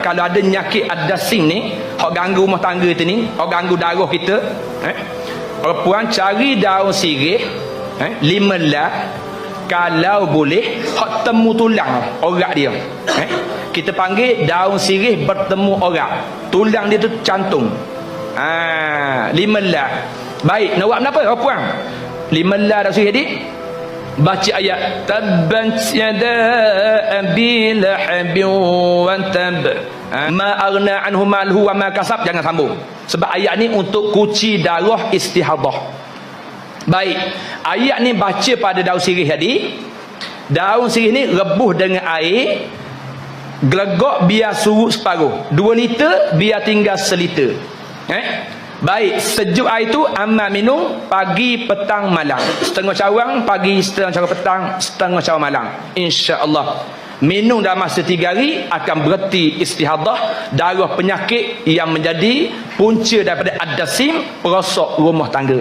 Kalau ada nyakit adasim ni, hok ganggu rumah tangga kita ni, hok ganggu darah kita, eh? Perempuan cari daun sirih, eh? lima lah, kalau boleh, hok temu tulang orak dia. Eh? Kita panggil daun sirih bertemu orak. Tulang dia tu cantum. Ah, lima lah. Baik, nak buat apa perempuan? Lima lah daun sirih ni, baca ayat. Tabban yada abi lahabin wa tab. Ha? ma aghna anhu malhu wa ma kasab. Jangan sambung. Sebab ayat ni untuk kuci darah istihadah. Baik. Ayat ni baca pada daun sirih tadi. Daun sirih ni rebuh dengan air. Gelegok biar surut separuh. 2 liter biar tinggal seliter. Eh Baik, sejuk air tu amal minum pagi, petang, malam. Setengah cawang pagi, setengah cawang petang, setengah cawang malam. Insya-Allah. Minum dalam masa tiga hari akan berhenti istihadah darah penyakit yang menjadi punca daripada adasim perosok rumah tangga.